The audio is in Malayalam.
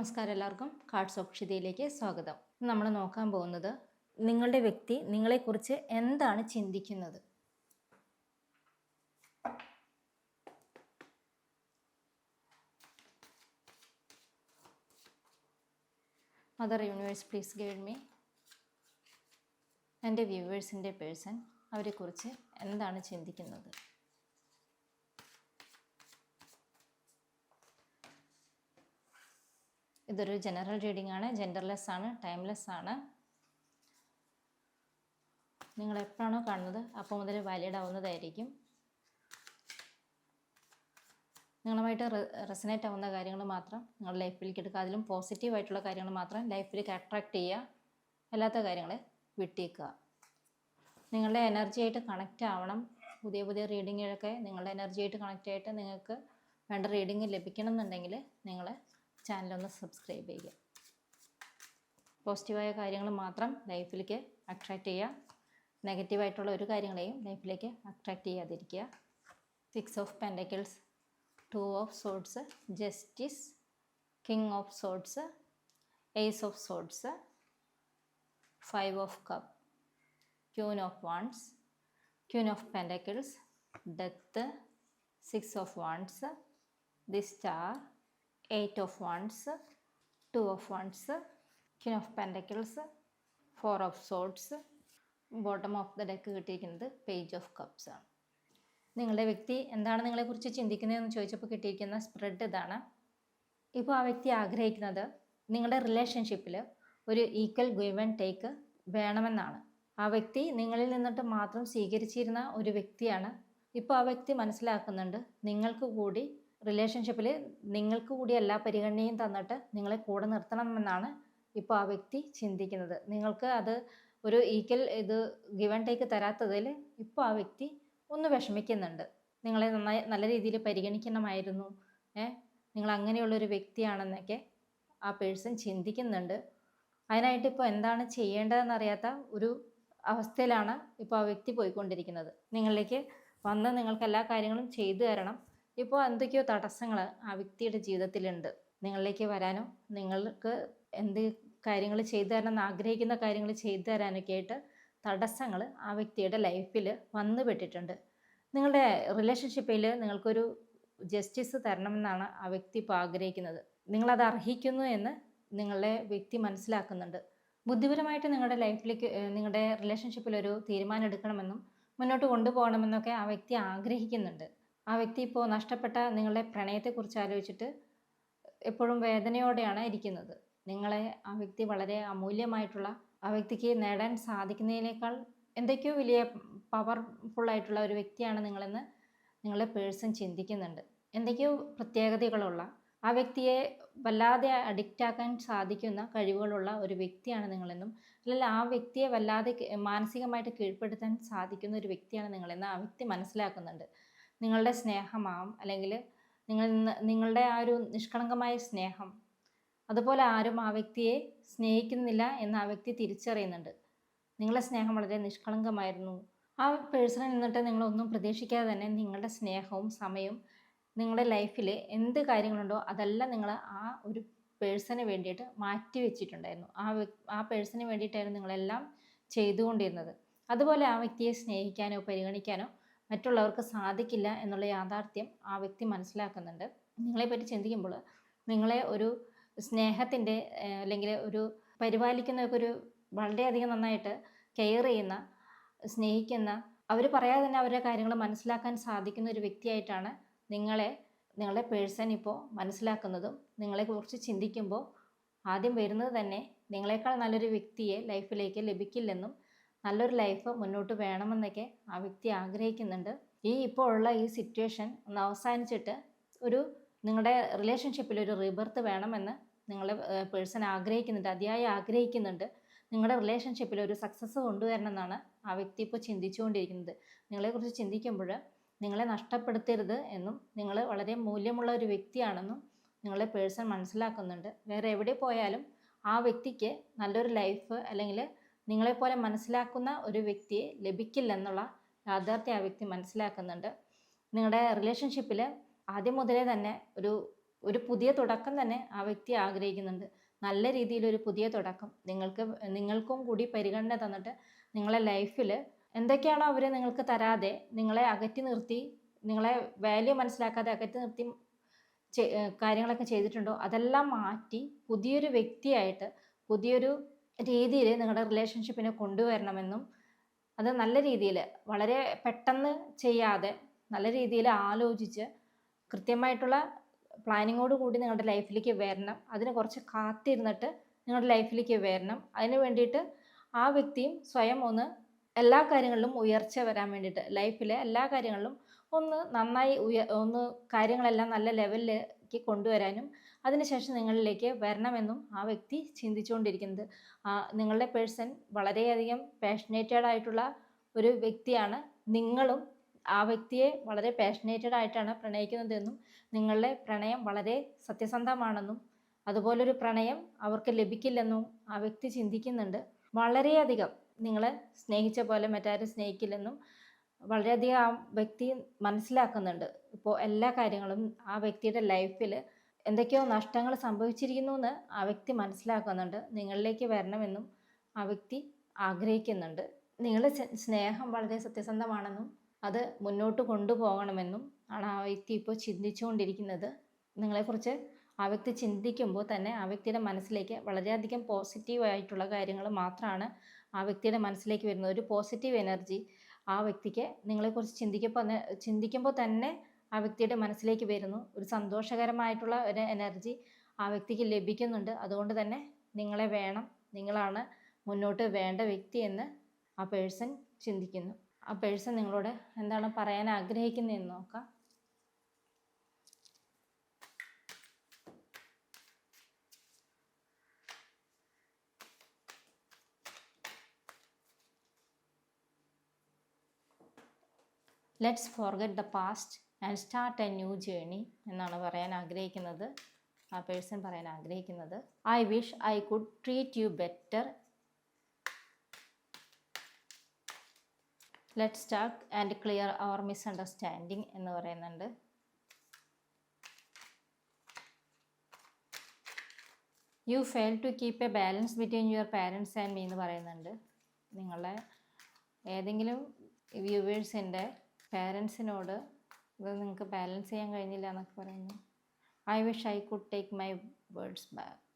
നമസ്കാരം എല്ലാവർക്കും. കാർഡ്സ് ഓഫ് ക്ഷിതയിലേക്ക് സ്വാഗതം നമ്മൾ നോക്കാൻ പോകുന്നത് നിങ്ങളുടെ വ്യക്തി നിങ്ങളെക്കുറിച്ച് എന്താണ് ചിന്തിക്കുന്നത്? Mother universe please guide me എന്റെ വ്യൂവേഴ്സിന്റെ പേഴ്സൺ അവരെക്കുറിച്ച് എന്താണ് ചിന്തിക്കുന്നത്? ഇതൊരു ജനറൽ റീഡിംഗ് ആണ് ജെൻഡർലെസ് ആണ് ടൈംലെസ് ആണ്. നിങ്ങൾ എപ്പോഴാണോ കാണുന്നത് അപ്പോൾ മുതൽ വാലിഡ് ആവുന്നതായിരിക്കും. നിങ്ങളുമായിട്ട് റെസനേറ്റ് ആവുന്ന കാര്യങ്ങൾ മാത്രം നിങ്ങളുടെ ലൈഫിലേക്ക് എടുക്കുക. അതിലും പോസിറ്റീവായിട്ടുള്ള കാര്യങ്ങൾ മാത്രം ലൈഫിലേക്ക് അട്രാക്ട് ചെയ്യുക അല്ലാത്ത കാര്യങ്ങളെ വിട്ടേക്കുക. നിങ്ങളുടെ എനർജി ആയിട്ട് കണക്റ്റ് ആവണം. പുതിയ പുതിയ റീഡിങ്ങിലൊക്കെ നിങ്ങളുടെ എനർജി ആയിട്ട് കണക്റ്റ് ആയിട്ട് നിങ്ങൾക്ക് വേണ്ട റീഡിങ് ലഭിക്കണം എന്നുണ്ടെങ്കിൽ നിങ്ങൾ ചാനലൊന്ന് സബ്സ്ക്രൈബ് ചെയ്യുക. പോസിറ്റീവായ കാര്യങ്ങൾ മാത്രം ലൈഫിലേക്ക് അട്രാക്റ്റ് ചെയ്യുക. നെഗറ്റീവായിട്ടുള്ള ഒരു കാര്യങ്ങളെയും ലൈഫിലേക്ക് അട്രാക്റ്റ് ചെയ്യാതിരിക്കുക. Six of pentacles two of swords justice king of swords ace of swords five of cup queen of wands queen of pentacles death six of wands the star eight of wands two of wands king of pentacles four of swords bottom of the deck കിട്ടിയിരിക്കുന്നത് പേജ് ഓഫ് കപ്സ് ആണ്. നിങ്ങളുടെ വ്യക്തി എന്താണ് നിങ്ങളെക്കുറിച്ച് ചിന്തിക്കുന്നതെന്ന് ചോദിച്ചപ്പോൾ കിട്ടിയിരിക്കുന്ന സ്പ്രെഡ് ഇതാണ്. ഇപ്പോൾ ആ വ്യക്തി ആഗ്രഹിക്കുന്നത് നിങ്ങളുടെ റിലേഷൻഷിപ്പിൽ ഒരു ഈക്വൽ ഗിവ് ആൻഡ് ടേക്ക് വേണമെന്നാണ്. ആ വ്യക്തി നിങ്ങളിൽ നിന്നിട്ട് മാത്രം സ്വീകരിച്ചിരുന്ന ഒരു വ്യക്തിയാണ്. ഇപ്പോൾ ആ വ്യക്തി മനസ്സിലാക്കുന്നുണ്ട് നിങ്ങൾക്ക് കൂടി റിലേഷൻഷിപ്പിൽ നിങ്ങൾക്ക് കൂടി എല്ലാ പരിഗണനയും തന്നിട്ട് നിങ്ങളെ കൂടെ നിർത്തണം എന്നാണ് ഇപ്പോൾ ആ വ്യക്തി ചിന്തിക്കുന്നത്. നിങ്ങൾക്ക് അത് ഒരു ഈക്വൽ ഇത് ഗിവ് ആൻഡ് ടേക്ക് തരാത്തതിൽ ഇപ്പോൾ ആ വ്യക്തി ഒന്ന് വിഷമിക്കുന്നുണ്ട്. നിങ്ങളെ നന്നായി നല്ല രീതിയിൽ പരിഗണിക്കണമായിരുന്നു. ഏ? നിങ്ങൾ അങ്ങനെയുള്ളൊരു വ്യക്തിയാണെന്നൊക്കെ ആ പേഴ്സൺ ചിന്തിക്കുന്നുണ്ട്. അതിനായിട്ട് ഇപ്പോൾ എന്താണ് ചെയ്യേണ്ടതെന്നറിയാത്ത ഒരു അവസ്ഥയിലാണ് ഇപ്പോൾ ആ വ്യക്തി പോയിക്കൊണ്ടിരിക്കുന്നത്. നിങ്ങളിലേക്ക് വന്ന് നിങ്ങൾക്ക് എല്ലാ കാര്യങ്ങളും ചെയ്തു തരണം. ഇപ്പോൾ എന്തൊക്കെയോ തടസ്സങ്ങൾ ആ വ്യക്തിയുടെ ജീവിതത്തിലുണ്ട്. നിങ്ങളിലേക്ക് വരാനോ നിങ്ങൾക്ക് എന്ത് കാര്യങ്ങൾ ചെയ്തു തരണം ആഗ്രഹിക്കുന്ന കാര്യങ്ങൾ ചെയ്തു തരാനൊക്കെ ആയിട്ട് തടസ്സങ്ങൾ ആ വ്യക്തിയുടെ ലൈഫിൽ വന്നു പെട്ടിട്ടുണ്ട് നിങ്ങളുടെ റിലേഷൻഷിപ്പിൽ നിങ്ങൾക്കൊരു ജസ്റ്റിസ് തരണമെന്നാണ് ആ വ്യക്തി ഇപ്പോൾ ആഗ്രഹിക്കുന്നത്. നിങ്ങളത് അർഹിക്കുന്നു എന്ന് നിങ്ങളുടെ വ്യക്തി മനസ്സിലാക്കുന്നുണ്ട്. ബുദ്ധിപരമായിട്ട് നിങ്ങളുടെ ലൈഫിലേക്ക് നിങ്ങളുടെ റിലേഷൻഷിപ്പിൽ ഒരു തീരുമാനം എടുക്കണമെന്നും മുന്നോട്ട് കൊണ്ടുപോകണമെന്നൊക്കെ ആ വ്യക്തി ആഗ്രഹിക്കുന്നുണ്ട്. ആ വ്യക്തി ഇപ്പോൾ നഷ്ടപ്പെട്ട നിങ്ങളുടെ പ്രണയത്തെക്കുറിച്ച് ആലോചിച്ചിട്ട് എപ്പോഴും വേദനയോടെയാണ് ഇരിക്കുന്നത്. നിങ്ങളെ ആ വ്യക്തി വളരെ അമൂല്യമായിട്ടുള്ള ആ വ്യക്തിക്ക് നേടാൻ സാധിക്കുന്നതിനേക്കാൾ എന്തൊക്കെയോ വലിയ പവർഫുള്ളായിട്ടുള്ള ഒരു വ്യക്തിയാണ് നിങ്ങളെന്ന് നിങ്ങളെ പേഴ്സൺ ചിന്തിക്കുന്നുണ്ട്. എന്തൊക്കെയോ പ്രത്യേകതകളുള്ള ആ വ്യക്തിയെ വല്ലാതെ അഡിക്റ്റ് ആക്കാൻ സാധിക്കുന്ന കഴിവുകളുള്ള ഒരു വ്യക്തിയാണ് നിങ്ങളെന്നും അല്ലെങ്കിൽ ആ വ്യക്തിയെ വല്ലാതെ മാനസികമായിട്ട് കീഴ്പ്പെടുത്താൻ സാധിക്കുന്ന ഒരു വ്യക്തിയാണ് നിങ്ങളെന്ന് ആ വ്യക്തി മനസ്സിലാക്കുന്നുണ്ട്. നിങ്ങളുടെ സ്നേഹമാവും അല്ലെങ്കിൽ നിങ്ങൾ നിങ്ങളുടെ ആ ഒരു നിഷ്കളങ്കമായ സ്നേഹം. അതുപോലെ ആരും ആ വ്യക്തിയെ സ്നേഹിക്കുന്നില്ല എന്ന് ആ വ്യക്തി തിരിച്ചറിയുന്നുണ്ട്. നിങ്ങളുടെ സ്നേഹം വളരെ നിഷ്കളങ്കമായിരുന്നു. ആ പേഴ്സണിൽ നിന്നിട്ട് നിങ്ങളൊന്നും പ്രതീക്ഷിക്കാതെ തന്നെ നിങ്ങളുടെ സ്നേഹവും സമയവും നിങ്ങളുടെ ലൈഫിൽ എന്ത് കാര്യങ്ങളുണ്ടോ അതെല്ലാം നിങ്ങൾ ആ ഒരു പേഴ്സന് വേണ്ടിയിട്ട് മാറ്റി വെച്ചിട്ടുണ്ടായിരുന്നു. ആ ആ പേഴ്സണിന് വേണ്ടിയിട്ടായിരുന്നു നിങ്ങളെല്ലാം ചെയ്തുകൊണ്ടിരുന്നത്. അതുപോലെ ആ വ്യക്തിയെ സ്നേഹിക്കാനോ പരിഗണിക്കാനോ മറ്റുള്ളവർക്ക് സാധിക്കില്ല എന്നുള്ള യാഥാർത്ഥ്യം ആ വ്യക്തി മനസ്സിലാക്കുന്നുണ്ട്. നിങ്ങളെപ്പറ്റി ചിന്തിക്കുമ്പോൾ നിങ്ങളെ ഒരു സ്നേഹത്തിന്റെ അല്ലെങ്കിൽ ഒരു പരിപാലിക്കുന്ന ഒരു വളരെയധികം നന്നായിട്ട് കെയർ ചെയ്യുന്ന സ്നേഹിക്കുന്ന അവർ പറയാതെ തന്നെ അവരുടെ കാര്യങ്ങൾ മനസ്സിലാക്കാൻ സാധിക്കുന്ന ഒരു വ്യക്തിയായിട്ടാണ് നിങ്ങളെ നിങ്ങളുടെ പേഴ്സൺ ഇപ്പോൾ മനസ്സിലാക്കുന്നതും നിങ്ങളെ നിങ്ങളെക്കുറിച്ച് ചിന്തിക്കുമ്പോൾ ആദ്യം വരുന്നത് തന്നെ നിങ്ങളെക്കാൾ നല്ലൊരു വ്യക്തിയെ ലൈഫിലേക്ക് ലഭിക്കില്ലെന്നും നല്ലൊരു ലൈഫ് മുന്നോട്ട് വേണമെന്നൊക്കെ ആ വ്യക്തി ആഗ്രഹിക്കുന്നുണ്ട്. ഈ ഇപ്പോൾ ഉള്ള ഈ സിറ്റുവേഷൻ ഒന്ന് അവസാനിച്ചിട്ട് ഒരു നിങ്ങളുടെ റിലേഷൻഷിപ്പിൽ ഒരു റീബർത്ത് വേണമെന്ന് നിങ്ങളെ പേഴ്സൺ ആഗ്രഹിക്കുന്നുണ്ട് അതിയായി ആഗ്രഹിക്കുന്നുണ്ട്. നിങ്ങളുടെ റിലേഷൻഷിപ്പിൽ ഒരു സക്സസ് കൊണ്ടുവരണം എന്നാണ് ആ വ്യക്തി ഇപ്പോൾ ചിന്തിച്ചുകൊണ്ടിരിക്കുന്നത്. നിങ്ങളെക്കുറിച്ച് ചിന്തിക്കുമ്പോൾ നിങ്ങളെ നഷ്ടപ്പെടുത്തരുത് എന്നും നിങ്ങൾ വളരെ മൂല്യമുള്ള ഒരു വ്യക്തിയാണെന്നും നിങ്ങളെ പേഴ്സൺ മനസ്സിലാക്കുന്നുണ്ട്. വേറെ എവിടെ പോയാലും ആ വ്യക്തിക്ക് നല്ലൊരു ലൈഫ് അല്ലെങ്കിൽ നിങ്ങളെപ്പോലെ മനസ്സിലാക്കുന്ന ഒരു വ്യക്തിയെ ലഭിക്കില്ലെന്നുള്ള യാഥാർത്ഥ്യം ആ വ്യക്തി മനസ്സിലാക്കുന്നുണ്ട്. നിങ്ങളുടെ റിലേഷൻഷിപ്പിൽ ആദ്യം മുതലേ തന്നെ ഒരു ഒരു പുതിയ തുടക്കം തന്നെ ആ വ്യക്തി ആഗ്രഹിക്കുന്നുണ്ട്. നല്ല രീതിയിലൊരു പുതിയ തുടക്കം നിങ്ങൾക്ക് നിങ്ങൾക്കും കൂടി പരിഗണന തന്നിട്ട് നിങ്ങളെ ലൈഫിൽ എന്തൊക്കെയാണോ അവർ നിങ്ങൾക്ക് തരാതെ നിങ്ങളെ അകറ്റി നിർത്തി നിങ്ങളെ വാല്യൂ മനസ്സിലാക്കാതെ അകറ്റി നിർത്തി കാര്യങ്ങളൊക്കെ ചെയ്തിട്ടുണ്ടോ? അതെല്ലാം മാറ്റി പുതിയൊരു വ്യക്തിയായിട്ട് പുതിയൊരു രീതിയിൽ നിങ്ങളുടെ റിലേഷൻഷിപ്പിനെ കൊണ്ടുവരണമെന്നും അത് നല്ല രീതിയിൽ വളരെ പെട്ടെന്ന് ചെയ്യാതെ നല്ല രീതിയിൽ ആലോചിച്ച് കൃത്യമായിട്ടുള്ള പ്ലാനിങ്ങോട് കൂടി നിങ്ങളുടെ ലൈഫിലേക്ക് വരണം. അതിന് കുറച്ച് കാത്തിരുന്നിട്ട് നിങ്ങളുടെ ലൈഫിലേക്ക് വരണം. അതിന് വേണ്ടിയിട്ട് ആ വ്യക്തിയും സ്വയം ഒന്ന് എല്ലാ കാര്യങ്ങളിലും ഉയർച്ച വരാൻ വേണ്ടിയിട്ട് ലൈഫിലെ എല്ലാ കാര്യങ്ങളിലും ഒന്ന് നന്നായി ഉയ ഒന്ന് കാര്യങ്ങളെല്ലാം നല്ല ലെവലിലേക്ക് കൊണ്ടുവരാനും അതിനുശേഷം നിങ്ങളിലേക്ക് വരണമെന്നും ആ വ്യക്തി ചിന്തിച്ചുകൊണ്ടിരിക്കുന്നത്. നിങ്ങളുടെ പേഴ്സൺ വളരെയധികം പാഷനേറ്റഡ് ആയിട്ടുള്ള ഒരു വ്യക്തിയാണ്. നിങ്ങളും ആ വ്യക്തിയെ വളരെ പാഷനേറ്റഡ് ആയിട്ടാണ് പ്രണയിക്കുന്നതെന്നും നിങ്ങളുടെ പ്രണയം വളരെ സത്യസന്ധമാണെന്നും അതുപോലൊരു പ്രണയം അവർക്ക് ലഭിക്കില്ലെന്നും ആ വ്യക്തി ചിന്തിക്കുന്നുണ്ട്. വളരെയധികം നിങ്ങളെ സ്നേഹിച്ച പോലെ മറ്റാരും സ്നേഹിക്കില്ലെന്നും വളരെയധികം ആ വ്യക്തി മനസ്സിലാക്കുന്നുണ്ട്. ഇപ്പോൾ എല്ലാ കാര്യങ്ങളും ആ വ്യക്തിയുടെ ലൈഫിൽ എന്തൊക്കെയോ നഷ്ടങ്ങൾ സംഭവിച്ചിരിക്കുന്നു എന്ന് ആ വ്യക്തി മനസ്സിലാക്കുന്നുണ്ട്. നിങ്ങളിലേക്ക് വരണമെന്നും ആ വ്യക്തി ആഗ്രഹിക്കുന്നുണ്ട്. നിങ്ങളുടെ സ്നേഹം വളരെ സത്യസന്ധമാണെന്നും അത് മുന്നോട്ട് കൊണ്ടുപോകണമെന്നും ആണ് ആ വ്യക്തി ഇപ്പോൾ ചിന്തിച്ചുകൊണ്ടിരിക്കുന്നത്. നിങ്ങളെക്കുറിച്ച് ആ വ്യക്തി ചിന്തിക്കുമ്പോൾ തന്നെ ആ വ്യക്തിയുടെ മനസ്സിലേക്ക് വളരെയധികം പോസിറ്റീവായിട്ടുള്ള കാര്യങ്ങൾ മാത്രമാണ് ആ വ്യക്തിയുടെ മനസ്സിലേക്ക് വരുന്നത്. ഒരു പോസിറ്റീവ് എനർജി ആ വ്യക്തിക്ക് നിങ്ങളെക്കുറിച്ച് ചിന്തിക്കുമ്പോൾ ചിന്തിക്കുമ്പോൾ തന്നെ ആ വ്യക്തിയുടെ മനസ്സിലേക്ക് വരുന്നു. ഒരു സന്തോഷകരമായിട്ടുള്ള ഒരു എനർജി ആ വ്യക്തിക്ക് ലഭിക്കുന്നുണ്ട്. അതുകൊണ്ട് തന്നെ നിങ്ങളെ വേണം. നിങ്ങളാണ് മുന്നോട്ട് വേണ്ട വ്യക്തി എന്ന് ആ പേഴ്സൺ ചിന്തിക്കുന്നു. ആ പേഴ്സൺ നിങ്ങളോട് എന്താണ് പറയാൻ ആഗ്രഹിക്കുന്നതെന്ന് നോക്കാം. Let's forget the past and start a new journey എന്നാണ് പറയാൻ ആഗ്രഹിക്കുന്നത്. ആ പേഴ്സൺ പറയാൻ ആഗ്രഹിക്കുന്നത്. I wish I could treat you better let's start and clear our misunderstanding എന്ന് പറയുന്നുണ്ട്. You fail to keep a balance between your parents and me എന്ന് പറയുന്നുണ്ട്. നിങ്ങളെ ഏതെങ്കിലും വ്യൂവേഴ്സിന്റെ പാരൻസിനോട് ഇത് നിങ്ങൾക്ക് ബാലൻസ് ചെയ്യാൻ കഴിഞ്ഞില്ല എന്നൊക്കെ പറയുന്നു. I wish I could take my words back